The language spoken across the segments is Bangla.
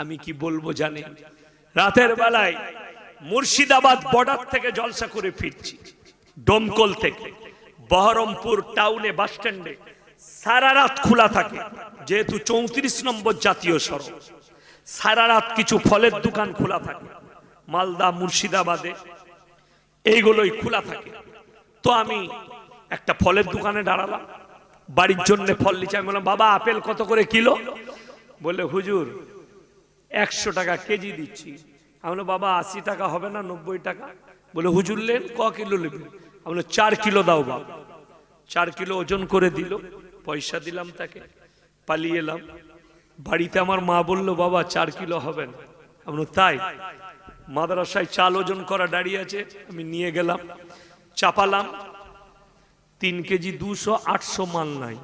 আমি কি বলব জানি? রাতের বেলায় মুর্শিদাবাদ বর্ডার থেকে জলসা করে ফিরছি, ডোমকল থেকে। বহরমপুর টাউনে বাস স্ট্যান্ডে সারা রাত খোলা থাকে, যেহেতু চৌত্রিশ নম্বর জাতীয় সড়ক। সারা রাত কিছু ফলের দোকান খোলা থাকে, মালদা, মুর্শিদাবাদে এইগুলোই খোলা থাকে। তো আমি একটা ফলের দোকানে দাঁড়ালাম, বাড়ির জন্য ফল নিচে, আমি বললাম, বাবা, আপেল কত করে কিলো? বলে হুজুর একশো টাকা কেজি দিচ্ছি। আমি বাবা, আশি টাকা হবে না, নব্বই টাকা? বলে, হুজুর লেন ক কিলো নেবেন? আমি চার কিলো দাও বাবা চার কিলো ওজন করে দিল, পয়সা দিলাম তাকে, পালিয়ে এলাম। বাড়িতে আমার মা বলল, বাবা, চার কিলো হবে না। আমি তাই? মাদ্রাসায় চাল ওজন করা দাঁড়িয়ে আছে, আমি নিয়ে গেলাম, চাপালাম। তিন কেজি দুশো, আটশো মাল নাই।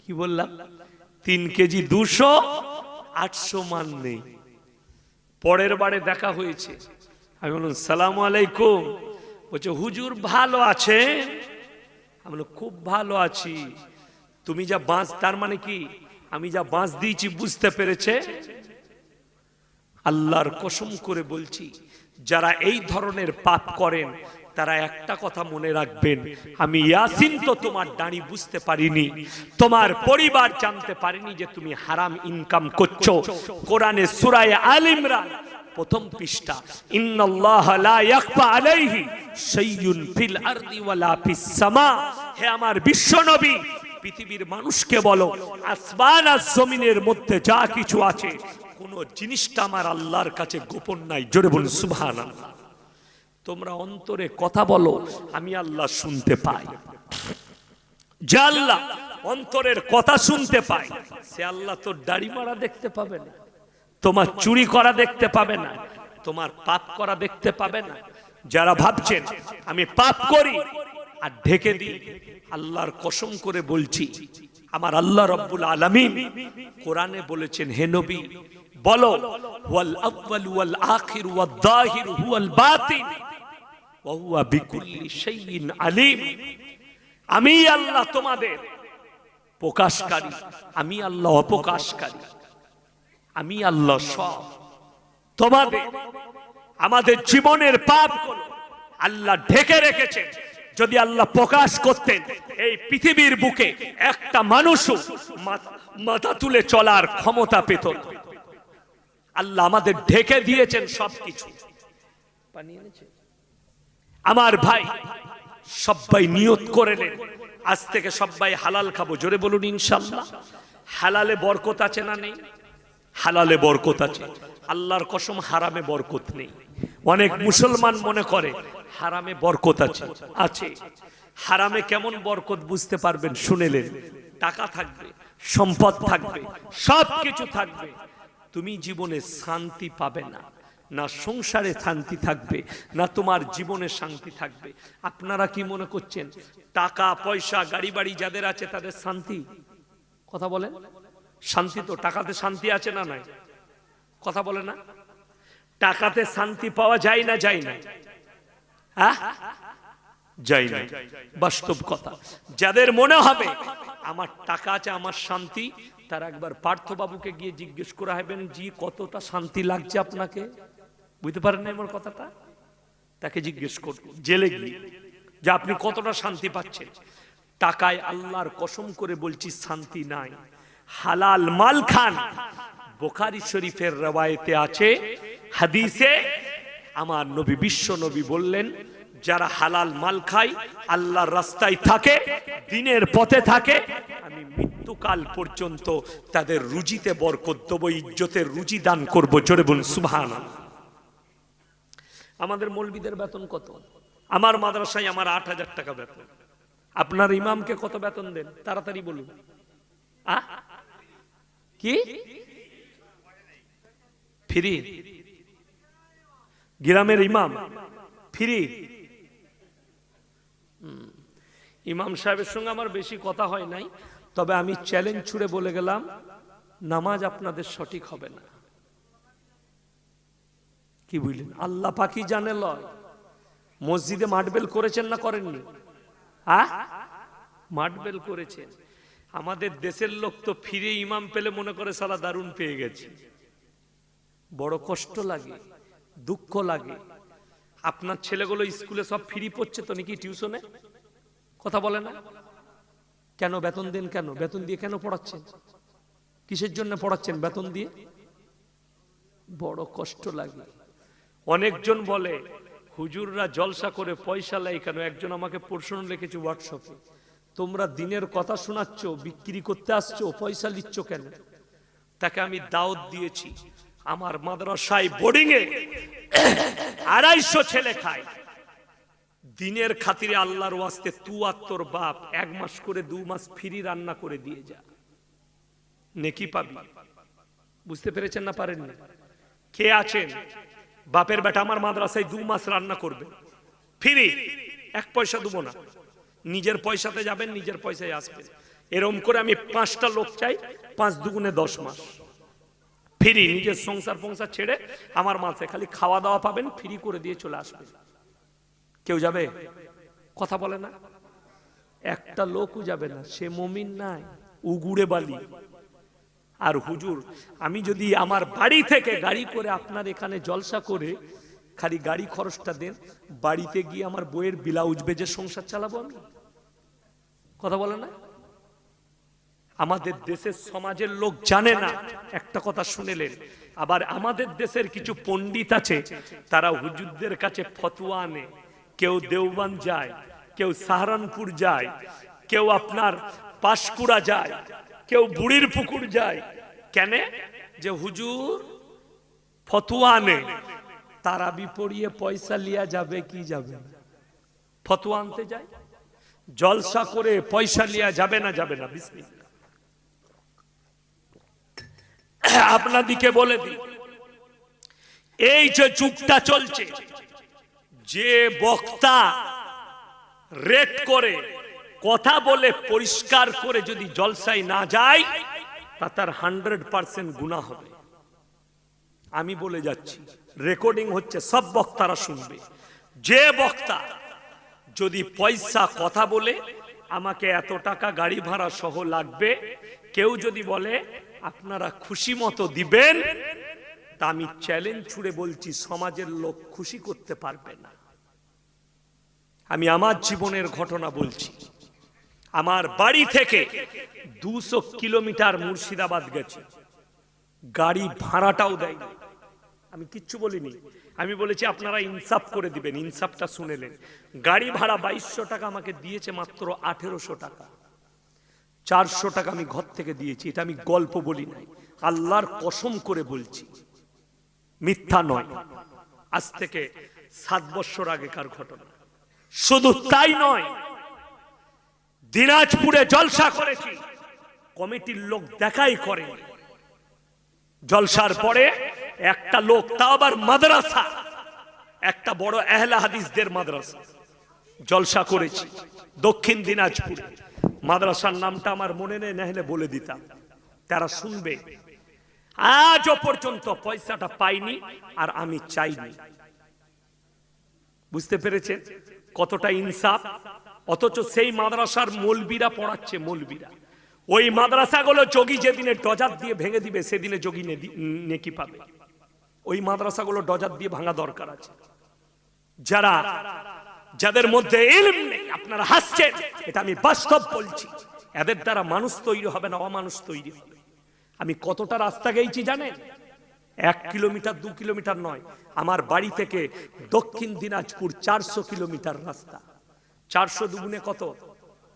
কি বললাম? তিন কেজি দুশো আটশো মান নেই। পরের বারে দেখা হয়েছে। আমি বললাম সালাম আলাইকুম। বলছে হুজুর ভালো আছে আমি বললাম, খুব ভালো আছি। তুমি যা বাঁশ তার মানে কি? আমি যা বাঁশ দিয়েছি বুঝতে পেরেছে? আল্লাহর কসম করে বলছি যারা এই ধরনের পাপ করেন তারা একটা কথা মনে রাখবেন, আমি ইয়াসিন তো তোমার দাঁড়ি বুঝতে পারিনি, তোমার পরিবার জানতে পারিনি যে তুমি হারাম ইনকাম করছ। কোরআনে সূরায়ে আল ইমরান, প্রথম পৃষ্ঠা, ইন্নাল্লাহ লা ইয়াখফা আলাইহি শাইউন ফিল আরদি ওয়ালা ফিস সামা। হে আমার বিশ্বনবী পৃথিবীর মানুষকে বলো, আসমান আর জমিনের মধ্যে যা কিছু আছে, কোন জিনিসটা আমার আল্লাহর কাছে গোপন নাই, জোরে বলুন সুবহান তোমরা অন্তরে কথা বলো, আমি আল্লাহ শুনতে পাই। আল্লাহ অন্তরের কথা শুনতে পাই সে আল্লাহ তোর দাড়ি মারা দেখতে পাবে না, তোমার চুরি করা দেখতে পাবে না, তোমার পাপ করা দেখতে পাবে না। যারা ভাবছেন, আমি পাপ করি, আর ঢেকে দিই, আল্লাহর কসম করে বলছি, আমার আল্লাহ রব্বুল আলামিন কোরআনে বলেছেন, হে নবী, বলো ওয়াল আউয়াল ওয়াল আখির ওয়াদ দাহির হুয়াল বাতিন। আমি আল্লাহ তোমাদের প্রকাশকারী, আমি আল্লাহ অপকাশকারী আমি আল্লাহ সব তোমাদের, আমাদের জীবনের পাপ আল্লাহ ঢেকে রেখেছেন যদি আল্লাহ প্রকাশ করতেন, এই পৃথিবীর বুকে একটা মানুষও মাথা- তুলে চলার ক্ষমতা পেত। আল্লাহ আমাদের ঢেকে দিয়েছেন সবকিছু পানি এনেছে? আমার ভাই সবাই নিয়ত করে নেন। আজ থেকে সবাই হালাল খাব। জোরে বলুন, ইনশাল্লাহ। হালালে বরকত আছে না নেই? হালালে বরকত আছে। আল্লাহর কসম, হারামে বরকত নেই। অনেক মুসলমান মনে করে, হারামে বরকত আছে। আছে। হারামে কেমন বরকত বুঝতে পারবেন শুনেলেন টাকা থাকবে, সম্পদ থাকবে সব কিছু থাকবে। তুমি জীবনে শান্তি পাবে না। না সংসারে শান্তি থাকবে, না তোমার জীবনে শান্তি থাকবে। আপনারা কি মনে করছেন, টাকা, পয়সা গাড়ি বাড়ি যাদের আছে তাদের শান্তি? কথা বলেন। শান্তি তো, টাকাতে শান্তি আছে না নাই? কথা বলে না। টাকাতে শান্তি পাওয়া যায় না যায় না? হ্যাঁ? যাই না। বাস্তব কথা। যাদের মনে হবে, আমার টাকা আছে, আমার শান্তি, তার একবার পার্থবাবুকে গিয়ে জিজ্ঞেস করা হবেন জি, কতটা শান্তি লাগছে আপনাকে? বুঝতে পারেন না আমার কথাটা? তাকে জিজ্ঞেস করব, জেলে গিয়ে, যে আপনি কতটা শান্তি পাচ্ছেন? টাকায় আল্লাহর কসম করে বলছি, শান্তি নাই। হালাল মাল খান। বোখারি শরীফের রবায়েতে আছে, হাদিসে আমার নবী, বিশ্ব নবী বললেন, যারা হালাল মাল খায়, আল্লাহর রাস্তায় থাকে, দিনের পথে থাকে, আমি মৃত্যুকাল পর্যন্ত তাদের রুজিতে বরকত দেবো, ইজ্জতের রুজি দান করব, জোরে বলুন সুবহান আমাদের মলবিদের বেতন কত? আমার মাদ্রাসায় আমার আট হাজার টাকা বেতন। আপনার ইমামকে কত বেতন দেন? তাড়াতাড়ি বলুন? কি? ফ্রি। গ্রামের ইমাম। ফ্রি। ইমাম সাহেবের সঙ্গে আমার বেশি কথা হয় নাই, তবে আমি চ্যালেঞ্জ ছুড়ে বলে গেলাম, নামাজ আপনাদের সঠিক হবে না। কি বুঝলেন আল্লাহ পাখি জানে লয়। মসজিদে মাটবেল করেছেন না করেননি? হ্যাঁ? মাটবেল করেছেন। আমাদের দেশের লোক তো ফিরে ইমাম পেলে মনে করে সারা দারুণ পেয়ে গেছে। বড় কষ্ট লাগে, দুঃখ লাগে। আপনার ছেলেগুলো স্কুলে সব ফ্রি পড়ছে তো নাকি টিউশনে? কথা বলে না? কেন বেতন দেন কেন? বেতন দিয়ে কেন পড়াচ্ছেন? কিসের জন্য পড়াচ্ছেন বেতন দিয়ে? বড় কষ্ট লাগে। অনেকজন বলে, হুজুররা জলসা করে পয়সা লাই কেন? একজন আমাকে প্রশ্ন লিখেছে হোয়াটসঅ্যাপে তোমরা দিনের কথা শোনাচ্ছ, বিক্রি করতে আসছো, পয়সা নিচ্ছ কেন? তাকে আমি দাওয়াত দিয়েছি। আমার মাদ্রাসায় বোর্ডিং এ আড়াইশো ছেলে খায়। দিনের খাতিরে আল্লাহর ওয়াস্তে তু আর তোর বাপ এক মাস করে দু মাস ফ্রি রান্না করে দিয়ে যা। নেকি পাবি? বুঝতে পেরেছেন না পারেননি? কে আছেন? বাপের বেটা আমার মাদ্রাসায় দু মাস রান্না করবে। ফ্রি। এক পয়সা দেবো না। নিজের পয়সাতে যাবেন, নিজের পয়সায় আসবেন। এরম করে আমি পাঁচটা লোক চাই, পাঁচ দুগুণে দশ মাস। ফ্রি, নিজের সংসার ফংসার ছেড়ে আমার মাসে খালি খাওয়া দাওয়া পাবেন, ফ্রি করে দিয়ে চলে আসবেন। কেউ যাবে? কথা বলে না? একটা লোকও যাবে না। সে মমিন নাই, উগুড়ে বালি। আর হুজুর, আমি যদি আমার বাড়ি থেকে গাড়ি করে আপনার এখানে জলসা করে খালি গাড়ি খরচটা দেন, বাড়িতে গিয়ে আমার বইয়ের ব্লাউজ বেজে সংসার চালাবো আমি? কথা বলে না? আমাদের দেশের সমাজের লোক জানে না। একটা কথা শুনেলেন, আবার আমাদের দেশের কিছু পণ্ডিত আছে, তারা হুজুরদের কাছে ফতুয়া আনে। কেউ দেওবান যায়, কেউ সাহারানপুর যায়, কেউ আপনার পাশকুড়া যায়। কেউ বুড়ির পুকুর যায়। কেন? যে হুজুর ফতুয়া আনে তারা বিপড়িয়ে পয়সা লিয়া যাবে, কি যাবে? ফতুয়া আনতে যায়? জলসা করে পয়সা লিয়া যাবে না যাবে না? বিসমিল্লাহ। আপনাদিকে বলে দিই, এই যে যুগটা চলছে, যে বক্তা রেট করে কথা বলে পরিষ্কার করে যদি জলসায় না যায়, তা তার হান্ড্রেড পার্সেন্ট গুণা হবে। আমি বলে যাচ্ছি, রেকর্ডিং হচ্ছে সব বক্তারা শুনবে। যে বক্তা যদি পয়সা কথা বলে, আমাকে এত টাকা গাড়ি ভাড়া সহ লাগবে, কেউ যদি বলে, আপনারা খুশি মতো দিবেন তা আমি চ্যালেঞ্জ ছুড়ে বলছি, সমাজের লোক খুশি করতে পারবে না। আমি আমার জীবনের ঘটনা বলছি। আমার বাড়ি থেকে দুশো কিলোমিটার মুর্শিদাবাদ গেছে। গাড়ি ভাড়াটাও দেয়নি আমি কিচ্ছু বলিনি। আমি বলেছি, আপনারা ইনসাফ করে দিবেন, ইনসাফটা শুনেলেন গাড়ি ভাড়া বাইশশো টাকা আমাকে দিয়েছে মাত্র আঠেরোশো টাকা। চারশো টাকা আমি ঘর থেকে দিয়েছি, এটা আমি গল্প বলি নাই। আল্লাহর কসম করে বলছি, মিথ্যা নয়। আজ থেকে সাত বছর আগেকার ঘটনা। শুধু তাই নয় দিনাজপুরে জলসা করেছি। কমিটির লোক দেখাই করে। জলসার পরে একটা লোক, তা আবার মাদ্রাসা। একটা বড় এহলা হাদিসদের মাদ্রাসা। জলসা করেছি দক্ষিণ দিনাজপুরে। মাদ্রাসার নামটা আমার মনে নেই নাহলে বলে দিতাম। তারা শুনবে। আজও পর্যন্ত পয়সাটা পাইনি আর আমি চাইনি। বুঝতে পেরেছেন? কতটা ইনসাফ? অথচ সেই মাদ্রাসার মলবিরা পড়াচ্ছে মলবিরা। ওই মাদ্রাসাগুলো যোগী যেদিনে ডজার দিয়ে ভেঙে দিবে, সেদিনে যোগী নেকি পাবে। ওই মাদ্রাসাগুলো ডজার দিয়ে ভাঙা দরকার আছে। যারা, যাদের মধ্যে আপনারা হাসছেন, এটা আমি বাস্তব বলছি। এদের দ্বারা মানুষ তৈরি হবে না, অমানুষ তৈরি হবে। আমি কতটা রাস্তা গেছি জানেন? এক কিলোমিটার, দু কিলোমিটার নয়। আমার বাড়ি থেকে দক্ষিণ দিনাজপুর চারশো কিলোমিটার রাস্তা। চারশো দুগুণে কত?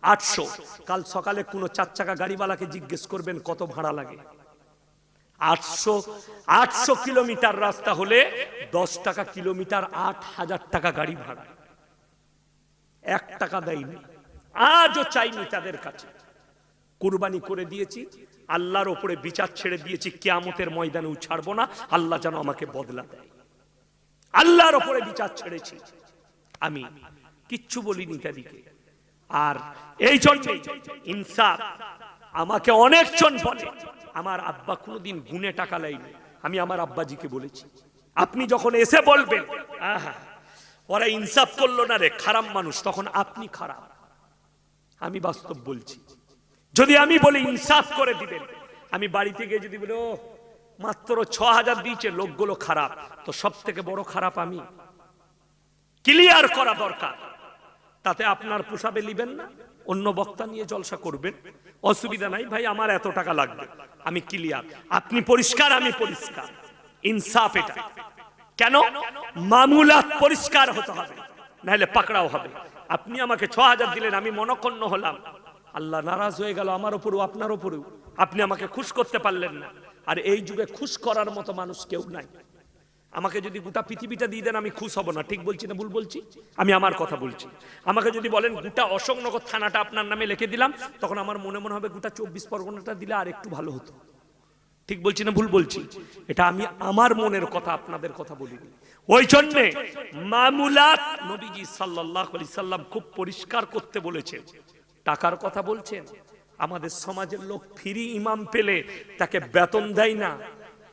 আটশো। কাল সকালে কোনো চার চাকা গাড়িওয়ালাকে জিজ্ঞেস করবেন, কত ভাড়া লাগে? আটশো আটশো কিলোমিটার রাস্তা হলে দশ টাকা কিলোমিটার আট হাজার টাকা গাড়ি ভাড়া। এক টাকা দেয়নি। আজও চাইনি তাদের কাছে। কুরবানি করে দিয়েছি, আল্লাহর ওপরে বিচার ছেড়ে দিয়েছি, কেয়ামতের ময়দানেও ছাড়বো না, আল্লাহ যেন আমাকে বদলা দেয়। আল্লাহর ওপরে বিচার ছেড়েছি। আমি কিচ্ছু বলিনি তাদিকে আর এই জন্যই ইনসাফ আমাকে অনেকজন বলে, আমার আব্বা কোনোদিন গুনে টাকা লাইনি। আমি আমার আব্বাজিকে বলেছি। আপনি যখন এসে বলবেন, আহা, ওরা ইনসাফ করল না রে, খারাপ মানুষ, তখন আপনি খারাপ। আমি বাস্তব বলছি। যদি আমি বলি ইনসাফ করে দিবেন, আমি বাড়িতে গিয়ে যদি বলি ও মাত্র ছ হাজার দিয়েছে, লোকগুলো খারাপ। তো সব থেকে বড় খারাপ আমি। ক্লিয়ার করা দরকার। তাতে আপনার পোষাবে নিবেন না, অন্য বক্তা নিয়ে জলসা করবেন। অসুবিধা নাই ভাই, আমার এত টাকা লাগবে, আমি ক্লিয়ার আপনি পরিষ্কার, আমি পরিষ্কার। ইনসাফ এটা। কেন? মামুলাত পরিষ্কার হতে হবে, নাহলে পাকড়াও হবে। আপনি আমাকে ছ হাজার দিলেন, আমি মনক্ষণ্ণ হলাম। আল্লাহ নারাজ হয়ে গেল আমার উপরও আপনার উপরেও আপনি আমাকে খুশ করতে পারলেন না। আর এই যুগে খুশ করার মতো মানুষ কেউ নাই। আমাকে যদি গোটা পৃথিবীটা দিয়ে দেন, আমি খুশ হব না। ঠিক বলছি না ভুল বলছি? আমি আমার কথা বলছি। আমাকে যদি বলেন, গোটা অশোকনগর থানাটা আপনার নামে লিখে দিলাম, তখন আমার মনে মনে হবে গোটা চব্বিশ পরগনাটা দিলে আর একটু ভালো হতো। ঠিক বলছি না ভুল বলছি? এটা আমি আমার মনের কথা, আপনাদের কথা বলিনি ওই জন্যে মামুলাত নবীজি সাল্লাহ আলি সাল্লাম খুব পরিষ্কার করতে বলেছেন। টাকার কথা বলছেন। আমাদের সমাজের লোক ফ্রি ইমাম পেলে তাকে বেতন দেয় না।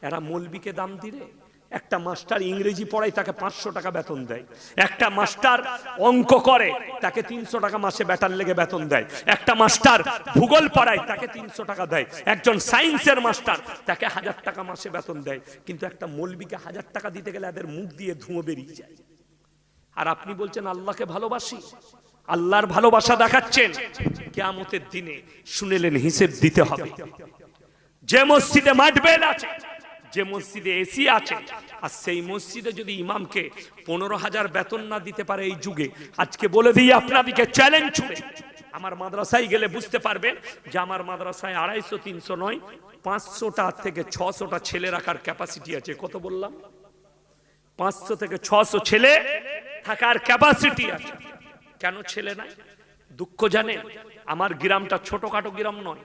এরা মলবিকে দাম দিলে। একটা মাস্টার ইংরেজি পড়ায় তাকে পাঁচশো টাকা বেতন দেয়। একটা মাস্টার অঙ্ক করে, তাকে তিনশো টাকা মাসে বেটার লেগে বেতন দেয়। একটা মাস্টার ভূগোল পড়ায়, তাকে তিনশো টাকা দেয়। একজন সায়েন্সের মাস্টার, তাকে হাজার টাকা মাসে বেতন দেয়। কিন্তু একটা মলবিকে হাজার টাকা দিতে গেলে এদের মুখ দিয়ে ধুঁয়ো বেরিয়ে যায়। আর আপনি বলছেন, আল্লাহকে ভালোবাসি? আল্লাহর ভালোবাসা দেখাচ্ছেন। কেয়ামতের দিনে শুনেলেন হিসেব দিতে হবে। যে মসজিদে মাঠবেল আছে যে মসজিদে এসি আছে, আর সেই মসজিদে যদি ইমামকে পনেরো হাজার বেতন না দিতে পারে এই যুগে, আজকে বলে দিই আপনাদিকে চ্যালেঞ্জ ছুড়ে। আমার মাদ্রাসায় গেলে বুঝতে পারবেন যে আমার মাদ্রাসায় আড়াইশো, তিনশো নয়, পাঁচশোটা থেকে ছশোটা ছেলে রাখার ক্যাপাসিটি আছে। কত বললাম? পাঁচশো থেকে ছশো ছেলে থাকার ক্যাপাসিটি আছে। কেন ছেলে নাই? দুঃখ জানে আমার গ্রামটা ছোটখাটো গ্রাম নয়।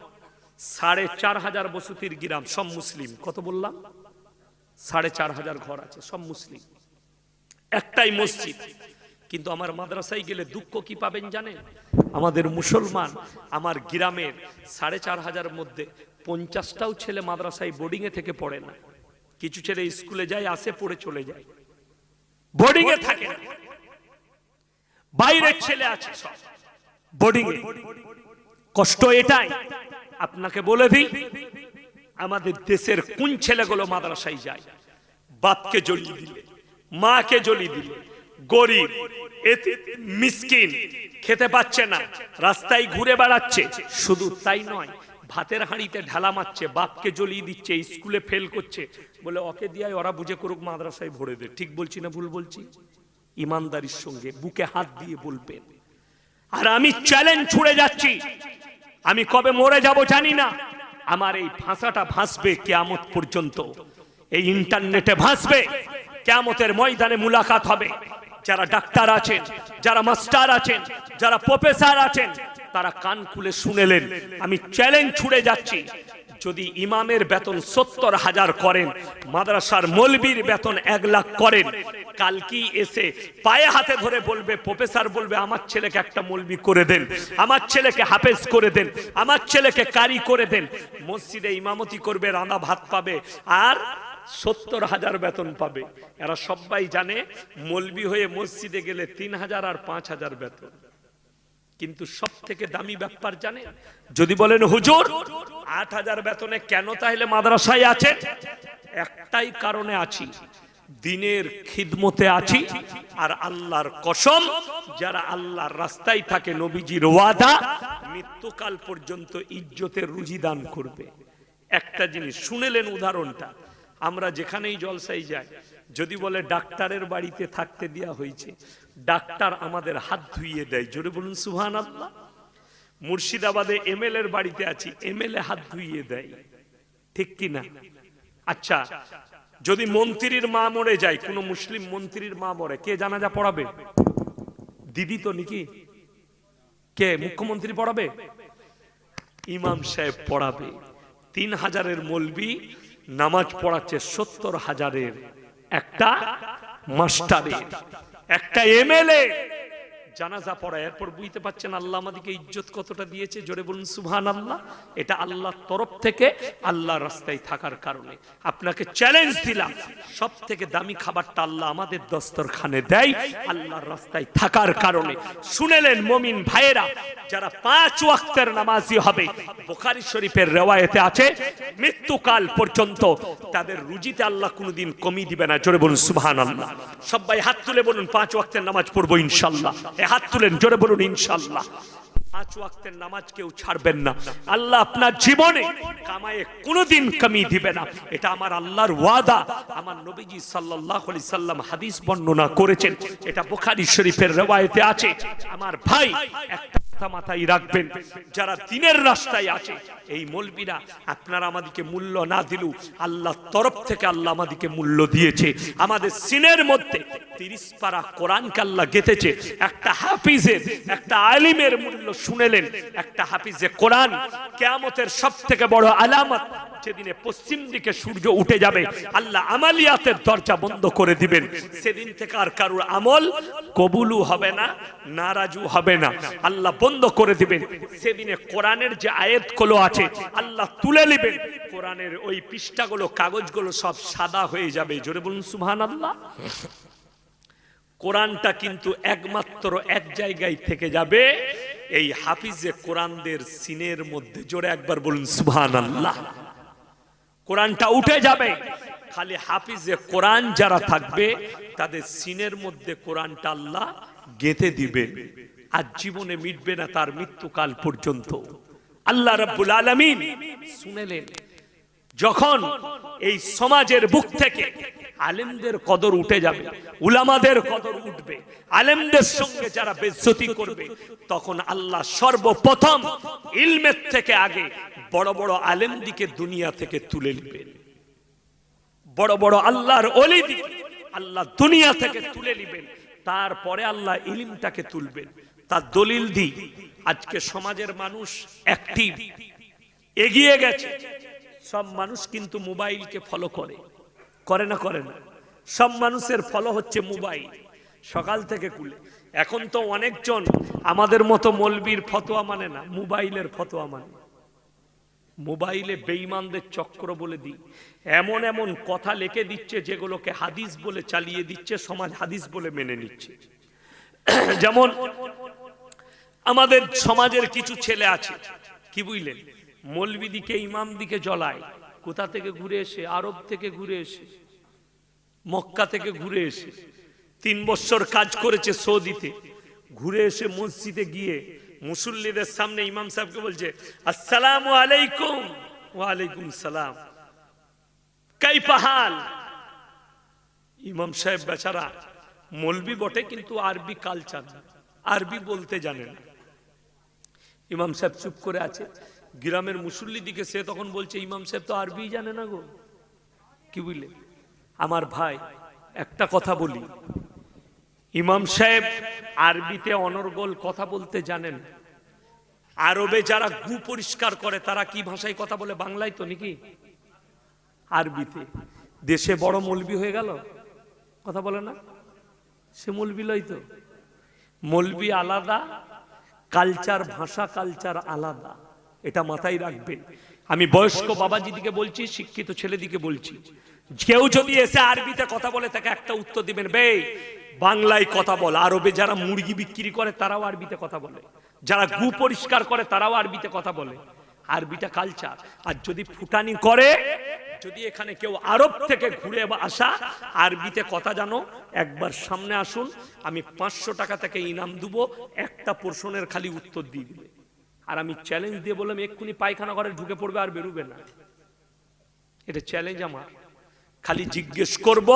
সাড়ে চার হাজার বসতির গ্রাম, সব মুসলিম। কত বললাম? সাড়ে চার হাজার ঘর আছে, সব মুসলিম। একটাই মসজিদ। কিন্তু আমার মাদ্রাসায় গেলে দুঃখ কি পাবেন জানেন? আমাদের মুসলমান, আমার গ্রামের সাড়ে চার হাজার মধ্যে পঞ্চাশটাও ছেলে মাদ্রাসায় বোর্ডিং এ থেকে পড়ে না। কিছু ছেলে স্কুলে যায়, আসে, পড়ে চলে যায়। বোর্ডিং এ থাকে বাইরের ছেলে আছে সব। বোর্ডিং এ কষ্ট এটাই। আপনাকে বলে দিই, আমাদের দেশের কোন ছেলেগুলো মাদ্রাসায় যায়? বাপকে জড়িয়ে দিলে, মাকে জড়িয়ে দিলে, গরিব মিসকিন, খেতে পাচ্ছে না, রাস্তায় ঘুরে বেড়াচ্ছে, শুধু তাই নয়, ভাতের হাঁড়িতে ঢালা মারছে, বাপকে জ্বলিয়ে দিচ্ছে, স্কুলে ফেল করছে, বলে ওকে দিয়ে ওরা বুঝে করুক মাদ্রাসায় ভরে দে। ঠিক বলছি না ভুল বলছি? ইমানদারির সঙ্গে বুকে হাত দিয়ে বলবেন। আর আমি চ্যালেঞ্জ ছুড়ে যাচ্ছি। আমি কবে মরে যাব জানি না। আমার এই ভাষাটা ভাসবে কেয়ামত পর্যন্ত। এই ইন্টারনেটে ভাসবে। কেয়ামতের ময়দানে মুলাকাত হবে। যারা ডাক্তার আছেন, যারা মাস্টার আছেন, যারা প্রফেসর আছেন, তারা কান খুলে শুনেলেন। আমি চ্যালেঞ্জ ছুড়ে যাচ্ছি। যদি ইমামের বেতন সত্তর হাজার করেন, মাদ্রাসার মলবির বেতন এক লাখ করেন কালকি এসে পায়ে হাতে ধরে বলবে, প্রফেসর বলবে, আমার ছেলেকে একটা মলবি করে দেন, আমার ছেলেকে হাফেজ করে দেন, আমার ছেলেকে কারি করে দেন। মসজিদে ইমামতি করবে, রান্না ভাত পাবে, আর সত্তর হাজার বেতন পাবে। এরা সবাই জানে, মলবি হয়ে মসজিদে গেলে তিন হাজার আর পাঁচ হাজার বেতন। কিন্তু সব থেকে দামি ব্যাপার জানে যদি বলেন হুজুর আট হাজার বেতনে কেন তাহলে মাদ্রাসায় আছে? একটাই কারণে আছি। দিনের খিদমতে আছি আর আল্লাহর কসম যারা আল্লাহর রাস্তায় থাকে নবীজির ওয়াদা মৃত্যুকাল পর্যন্ত ইজ্জতের রুজি দান করবে। একটা জিনিস শুনেলেন উদাহরণটা। আমরা যেখানেই জলসাই যাই যদি বলে ডাক্তারের বাড়িতে থাকতে দেওয়া হয়েছে, ডাক্তার আমাদের হাত ধুইয়ে দেয়। জোরে বলুন সুহান আল্লাহ মুর্শিদাবাদে এমএল এর বাড়িতে আছি, এমএলএ হাত ধুইয়ে দেয়। ঠিক কি না? আচ্ছা যদি মন্ত্রীর মা মরে যায়, কোন মুসলিম মন্ত্রীর মা মরে, কে জানাজা পড়াবে? দিদি তো নাকি? কে, মুখ্যমন্ত্রী পড়াবে? ইমাম সাহেব পড়াবে। তিন হাজারের মলবি নামাজ পড়াচ্ছে সত্তর হাজারের একটা মাস্টারের একটা এমএলএ জানাজা পড়া, এরপর বুঝতে পারছেন আল্লাহ আমাদেরকে ইজ্জত কতটা দিয়েছে? জোরে বলুন সুহান আল্লাহ এটা আল্লাহর তরফ থেকে আল্লাহ রাস্তায় থাকার কারণে। আপনাকে চ্যালেঞ্জ দিলাম। সব থেকে দামি খাবারটা আল্লাহ আমাদের দস্তরখানে দেয়, আল্লাহর রাস্তায় থাকার কারণে। শুনেলেন মমিন ভাইয়েরা, যারা পাঁচ ওয়াক্তের নামাজি হবে, বোখারি শরীফের রেওয়ায়েতে আছে, মৃত্যুকাল পর্যন্ত তাদের রুজিতে আল্লাহ কোনোদিন কমি দিবে না। জোরে বলুন সুবহান আল্লাহ সবাই হাত তুলে বলুন, পাঁচ ওয়াক্তের নামাজ পড়ব ইনশাল্লাহ হাত তুলেন, জোরে বলুন ইনশাল্লাহ নামাজ কেউ ছাড়বেন না। আল্লাহ আপনার জীবনে কামায়ে কোনোদিন দিবে না। এটা আমার আল্লাহর ওয়াদা। আমার হাদিস বর্ণনা করেছেন। এটা বুখারী শরীফের আছে। আমার ভাই একটা কথা মাথায় রাখবেন, যারা দিনের রাস্তায় আছে, এই মলবিরা, আপনারা আমাদেরকে মূল্য না দিল, আল্লাহ তরফ থেকে আল্লাহ আমাদেরকে মূল্য দিয়েছে। আমাদের সিনের মধ্যে তিরিশ পারা কোরআনকে আল্লাহ গেঁথেছে, একটা হাফিজের একটা আলিমের মূল্য শুনেলেন, একটা হাফিজে কোরআন কেয়ামতের সব থেকে বড় আলামত। যেদিনে পশ্চিম দিকে সূর্য উঠে যাবে। আল্লাহ আমালিয়াতের দরজা বন্ধ করে দিবেন। সেদিন থেকে আর কারুর আমল কবুলু হবে না নারাজু হবে না। আল্লাহ বন্ধ করে দিবেন। সেদিনে কোরআনের যে আয়াতগুলো আছে, আল্লাহ তুলে নেবেন। কোরআনের ওই পৃষ্ঠাগুলো, কাগজগুলো সব সাদা হয়ে যাবে। জোরে বলুন সুবহান আল্লাহ কোরআনটা কিন্তু একমাত্র এক জায়গায় থেকে যাবে। এই হাফিজে কোরআনদের সিনের মধ্যে। জোরে একবার বলুন সুবহান আল্লাহ কোরআনটা উঠে যাবে। খালি হাফিজে কোরআন যারা থাকবে, তাদের সিনের মধ্যে কোরআনটা আল্লাহ গেঁথে দিবে। আর জীবনে মিটবে না তার মৃত্যুকাল পর্যন্ত। আল্লাহ রাব্বুল আলামিন শুনেলেন, যখন এই সমাজের বুক থেকে আলেমদের কদর উঠে যাবে, উলামাদের কদর উঠবে, আলেমদের সঙ্গে যারা বেজ্জতি করবে, তখন আল্লাহ সর্বপ্রথম ইলমের থেকে আগে বড় বড় আলেম দিকে দুনিয়া থেকে তুলে নেবেন বড় বড় আল্লাহর অলি দিকে আল্লাহ দুনিয়া থেকে তুলে নেবেন। তারপরে আল্লাহ ইলিমটাকে তুলবেন। তার দলিল দি আজকে সমাজের মানুষ অ্যাক্টিভ এগিয়ে গেছে। সব মানুষ কিন্তু মোবাইলকে ফলো করে। করে না করে না। সব মানুষের ফলো হচ্ছে মোবাইল, সকাল থেকে কুলে। এখন তো অনেকজন আমাদের মতো মলবির ফতোয়া মানে না, মোবাইলের ফতোয়া মানে। মোবাইলে বেঈমানদের চক্র বলে দিই। এমন এমন কথা লিখে দিচ্ছে যেগুলোকে হাদিস বলে চালিয়ে দিচ্ছে, সমাজ হাদিস বলে মেনে নিচ্ছে। যেমন আমাদের সমাজের কিছু ছেলে আছে, কি বুঝলেন? মলবি দিকে ইমাম দিকে জ্বলায়। কোথা থেকে ঘুরে এসে? আরব থেকে ঘুরে এসে। মক্কা থেকে ঘুরে এসে। তিন বছর কাজ করেছে সৌদিতে। ঘুরে এসে মসজিদে গিয়ে মুসল্লিদের সামনে ইমাম সাহেবকে বলছে, আসসালামু আলাইকুম। ওয়ালাইকুম সালাম। কাই পাহাল ইমাম সাহেব, বেচারা মলবি বটে, কিন্তু আরবি কালচার আরবি বলতে জানে না। ইমাম সাহেব চুপ করে আছে। গ্রামের মুসল্লি দিকে সে তখন বলছে, ইমাম সাহেব তো আরবি জানে না গো। কি বুঝলে আমার ভাই, একটা কথা বলি। ইমাম সাহেব আরবিতে অনর্গল কথা বলতে জানেন। আরবে যারা গু পরিষ্কার করে, তারা কি ভাষায় কথা বলে? বাংলায় তো নাকি? আরবিতে। দেশে বড় মলবি হয়ে গেল? কথা বলে না? সে মলবি লই তো। মলবি আলাদা, কালচার, ভাষা কালচার আলাদা। এটা মাথায় রাখবেন। আমি বয়স্ক বাবাজি দিকে বলছি, শিক্ষিত ছেলেদিকে বলছি, কেউ যদি এসে আরবিতে কথা বলে তাকে একটা উত্তর দিবেন, বে, বাংলায় কথা বল। আরবে যারা মুরগি বিক্রি করে, তারাও আরবিতে কথা বলে। যারা গু পরিষ্কার করে, তারাও আরবিতে কথা বলে। আরবিটা কালচার আর যদি ফুটানি করে, যদি এখানে কেউ আরব থেকে ঘুরে আসা, আরবিতে কথা জানো, একবার সামনে আসুন, আমি পাঁচশো টাকা থেকে ইনাম দেবো, একটা পোর্শনের খালি উত্তর দিয়ে আর আমি চ্যালেঞ্জ দিয়ে বললাম, এক্ষুনি পায়খানা ঘরে ঢুকে পড়বে আর বেরোবে না। এটা চ্যালেঞ্জ আমার। খালি জিজ্ঞেস করব,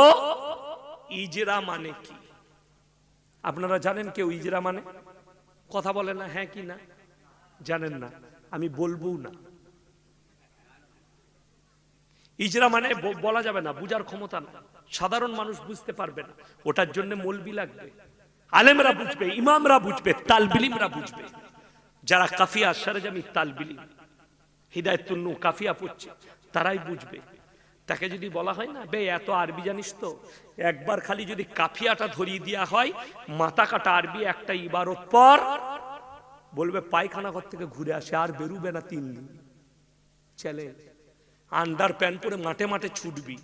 ইজরা মানে কি? আপনারা জানেন কেউ ইজরা মানে? কথা বলে না হ্যাঁ কি না? জানেন না। আমি বলব না। ইজরা মানে বলা যাবে না, বুঝার ক্ষমতা না। সাধারণ মানুষ বুঝতে পারবে না। ওটার জন্য মলবি লাগবে। আলেমরা বুঝবে, ইমামরা বুঝবে, তালবিলিমরা বুঝবে। যারা কাফিয়া সারেজামি তালবিলিম হৃদায়তুন্নু কাফিয়া পড়ছে, তারাই বুঝবে। তাকে যদি বলা হয় না, বে, এত আরবি জানিস তো? একবার খালি যদি কাফিয়াটা ধরিয়ে দেওয়া হয় মাথা কাটা আরবি একটা ইবারত পর বলবে, পায়খানা ঘর থেকে ঘুরে আসে, আর বেরুবে না তিন দিন। চ্যালেঞ্জ আন্ডার প্যান্ট পরে মাঠে মাঠে ছুটবি।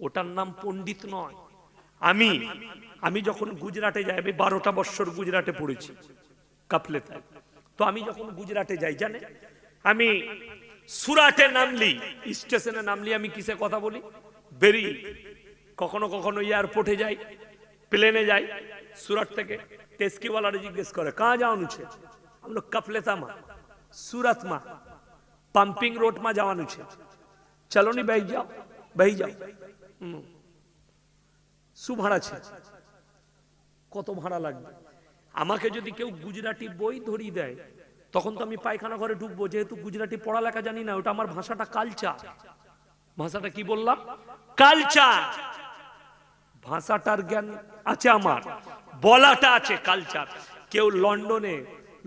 ওটার নাম পণ্ডিত নয়। আমি আমি যখন গুজরাটে যাই, আমি বারোটা বৎসর গুজরাটে পড়েছি কাপলেতায় তো আমি যখন গুজরাটে যাই, জানে? আমি সুরাটে নামলি, স্টেশনে নামলি, আমি কিসে কথা বলি? বেরি, কখনো কখনো এয়ারপোর্টে যাই, প্লেনে যাই, সুরাট থেকে তেস্কিওয়ালারা জিজ্ঞেস করে, কাঁ আমরা છે মা, সুরাত মা, পাম্পিং রোড মা છે ચલો ની બેહી જાઓ બેહી જાઓ શું ભાડા ছে। কত ভাড়া লাগবে? আমাকে যদি কেউ গুজরাটি বই ধরিয়ে দেয়, তখন তো আমি পায়খানা ঘরে ঢুকবো, যেহেতু গুজরাটি পড়ালেখা জানি না, ওটা আমার ভাষাটা কালচার ভাষাটা কি বললাম? কালচার ভাষাটার জ্ঞান আছে আমার, বলাটা আছে কালচার কেউ লন্ডনে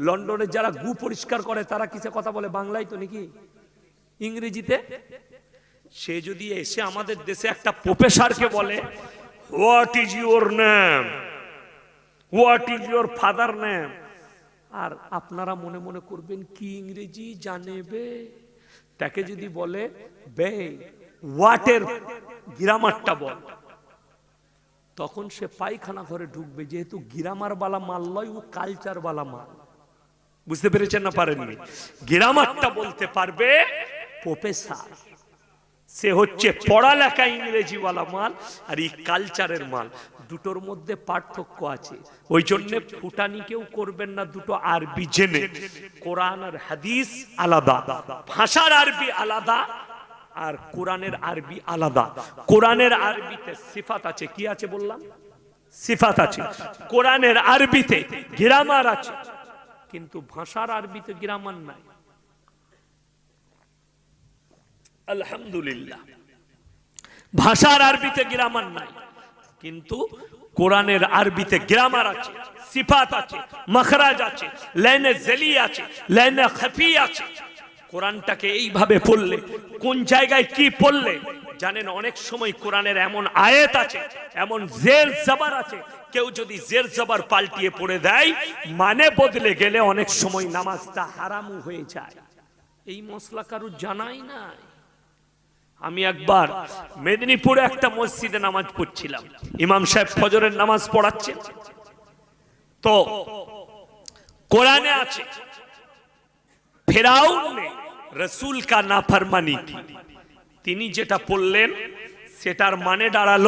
লন্ডনে যারা গু পরিষ্কার করে, তারা কিসে কথা বলে? বাংলায় তো নাকি? ইংরেজিতে? সে যদি এসে আমাদের দেশে একটা প্রফেসরকে বলে what is your name what is your father name আর আপনারা মনে মনে করবেন, কি ইংরেজি জানেবে? তাকে যদি বলে বে হোয়াটের গ্রামারটা বল। তখন সে পায়খানা ঘরে ঢুকবে, যেহেতু গ্রামার বালা মাল নয়, ও কালচার বালা মাল। বুঝতে পেরেছেন না পারেননি? গ্রামারটা বলতে পারবে, প্রফেসর, সে হচ্ছে পড়ালেখা ইংরেজিওয়ালা মাল আর এই কালচারের মাল। দুটোর মধ্যে পার্থক্য আছে। ওই জন্য ফুটানি কেউ করবেন না দুটো আরবি জেনে। কোরআন আর হাদিস আলাদা ভাষার আরবি আলাদা আর কোরআনের আরবি আলাদা। কোরআনের আরবিতে সিফাত আছে কি আছে বললাম? সিফাত আছে। কোরআনের আরবিতে গ্রামার আছে কিন্তু ভাষার আরবিতে গ্রামার নাই। আলহামদুলিল্লাহ। ভাষার আরবিতে গ্রামার নাই। কিন্তু কোরআনের আরবিতে গ্রামার আছে, সিফাত আছে, মখরাজ আছে, লাইনে জেলি আছে, লাইনে খাফি আছে। কোরআনটাকে এইভাবে পড়লে, কোন জায়গায় কি পড়লে, জানেন অনেক সময় কোরআনের এমন আয়াত আছে, এমন জের জবর আছে, কেউ যদি জের জবর পাল্টিয়ে পড়ে দেয় মানে বদলে গেলে অনেক সময় নামাজটা হারামু হয়ে যায়। এই মশলা কারু জানাই নাই? আমি একবার মেদিনীপুরে একটা মসজিদে নামাজ পড়ছিলাম। ইমাম সাহেব ফজরের নামাজ পড়াচ্ছেন। তো কোরআনে আছে, ফেরাউন রসুল কা নাফরমানি কি তিনি যেটা পড়লেন, সেটার মানে দাঁড়াল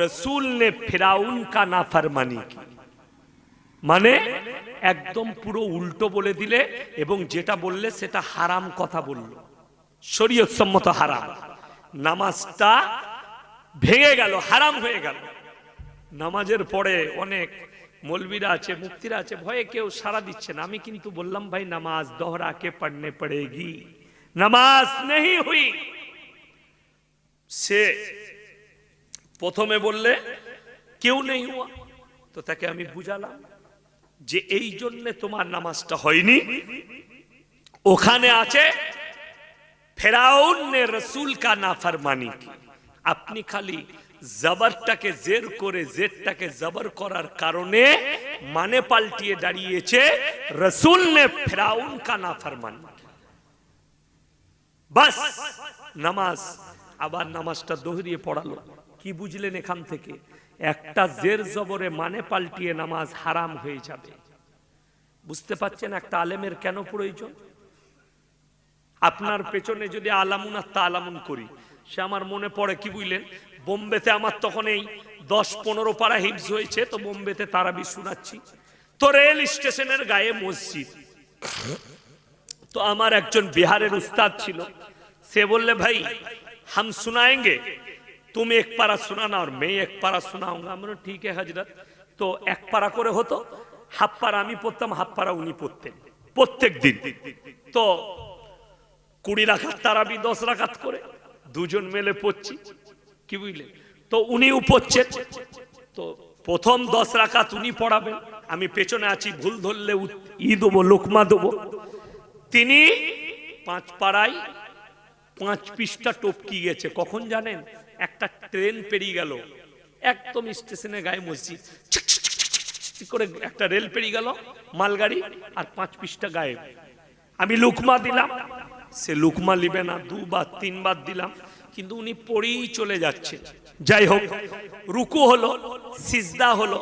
রসুল নে ফেরাউন কা নাফরমানি কি মানে একদম পুরো উল্টো বলে দিলে এবং যেটা বললে সেটা হারাম কথা বলল। শরীয়ত সম্মত হারাম। নামাজটা ভেঙে গেল, হারাম হয়ে গেল। নামাজের পরে অনেক মলবিরা আছে মুক্তিরা আছে, ভয়ে কেউ সারা দিচ্ছে না। আমি কিন্তু বললাম, ভাই, নামাজ দোহরা কে পড়নে পড়েগি? নামাজ নেই হুই। সে প্রথমে বললে, কেউ নেই হুয়া। তো তাকে আমি বুঝালাম যে, এই জন্যে তোমার নামাজটা হয়নি। ওখানে আছে ফেরাউন নে রসুল কা নাফরমানি কি? আপনি খালি জবরটাকে জের করে জেরটাকে জবর করার কারণে মানে পাল্টিয়ে দাঁড়িয়েছে রসুল নে ফেরাউন কা নাফরমানি। বাস, নামাজ, আবার নামাজটা দোহরিয়ে পড়ালো। কি বুঝলেন এখান থেকে? একটা জের জবরে মানে পাল্টিয়ে নামাজ হারাম হয়ে যাবে। বুঝতে পাচ্ছেন একটা আলেমের কেন প্রয়োজন? আপনার পেছনে যদি আলামুন আর তালামুন করি, সে আমার মনে পড়ে, কি বুঝলেন? বোম্বেতে আমার তখন এই দশ পনেরো পাড়া হিপস হয়েছে, তো বোম্বেতে তারাবি শোনাচ্ছি। তো রেল স্টেশনের গায়ে মসজিদ। তো আমার একজন বিহারের উস্তাদ ছিল, সে বললে, ভাই, হাম শোনায়েঙ্গে? তুমি এক পারা শোনানা আর মেয়ে এক পারা শোনাও আমরা ঠিক হাজরাত। তো এক পারা করে হতো, হাফ পাড়া আমি পড়তাম, হাফ পাড়া উনি পড়তেন, প্রত্যেক দিন। তো কুড়ি রাখাত তারাবি দশ রাখাত করে, দুজন মেলে পড়ছি। কি বুঝলেন? তো উনিও পড়ছেন। তো প্রথম দশ রাখাত উনি পড়াবেন। আমি পেছনে আছি, ভুল ধরলে ই দেবো, লোকমা দেবো। তিনি পাঁচ পাড়ায় পাঁচ পিসটা টপকি গেছে। কখন জানেন? একটা ট্রেন পেরিয়ে গেল। একদম স্টেশনে গায়ে মসজিদ। করে একটা রেল পেরিয়ে গেল মালগাড়ি আর পাঁচ পিসটা গায়ে আমি লুকমা দিলাম। সে লুকমা লিবে না, দুবার, তিনবার দিলাম, কিন্তু উনি পড়েই চলে যাচ্ছে। যাই হোক, রুকু হলো, সিজদা হলো,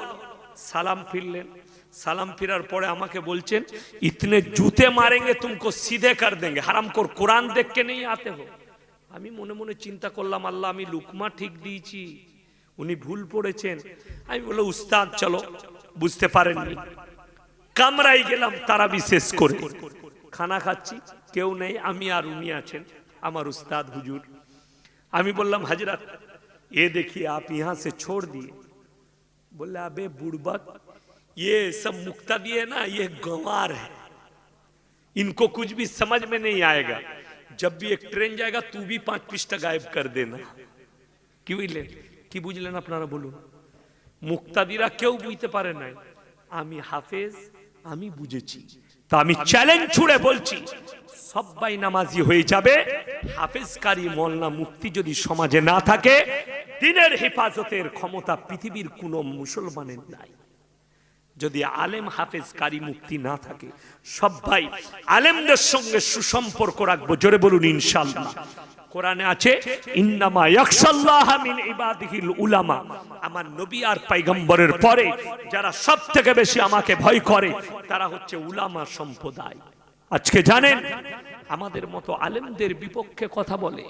সালাম ফিরলেন। সালাম ফিরার পরে আমাকে বলছেন, ইতনে জুতে মারেঙ্গে তুমকো সিধে কর দেঙ্গে হারাম কর কোরআন দেখকে নেই আতে হো। আমি মনে মনে চিন্তা করলাম, আল্লাহ, আমি লুকমা ঠিক দিয়েছি। উনি ভুল পড়েছেন। আমি বলল উস্তাদ, চলো, বুঝতে পারেননি। কামরাই গেলাম তারা বিশেষ করে। খানা খাচ্ছি। কেউ নেই আমি আর উনি আছেন আমার উস্তাদ হুজুর আমি বললাম হাজরাত ये देखिए आप यहाँ से छोड़ दिए बोले अबे बुड़बक ये सब मुक्ता दिए ना ये गंवार है इनको कुछ भी समझ में नहीं आएगा जब भी एक ट्रेन जाएगा तू भी पांच पृष्ठ गायब कर देना কি বুঝলেন কি বুঝলেন আপনারা বলুন মুক্তাদিরা কেউ বুঝতে পারে নাই আমি হাফেজ আমি বুঝেছি তা আমি চ্যালেঞ্জ ছুড়ে বলছি। সবাই নামাজি হয়ে যাবে। হাফেজকারী মোল্লা মুক্তি যদি সমাজে না থাকে দিনের হেফাজতের ক্ষমতা পৃথিবীর কোনো মুসলমানের নাই। যদি আলেম হাফেজ কারি মুক্তি না থাকে সবাই আলেমদের সঙ্গে সুসম্পর্ক রাখব। জোরে বলুন ইনশাল্লাহ কোরআনে আছে, ইন্নামা মিন ইবাদিহিল উলামা। আমার নবী আর পয়গম্বরের পরে যারা সব থেকে বেশি আমাকে ভয় করে, তারা হচ্ছে উলামা সম্প্রদায়। আজকে জানেন, আমাদের মতো আলেমদের বিপক্ষে কথা বলে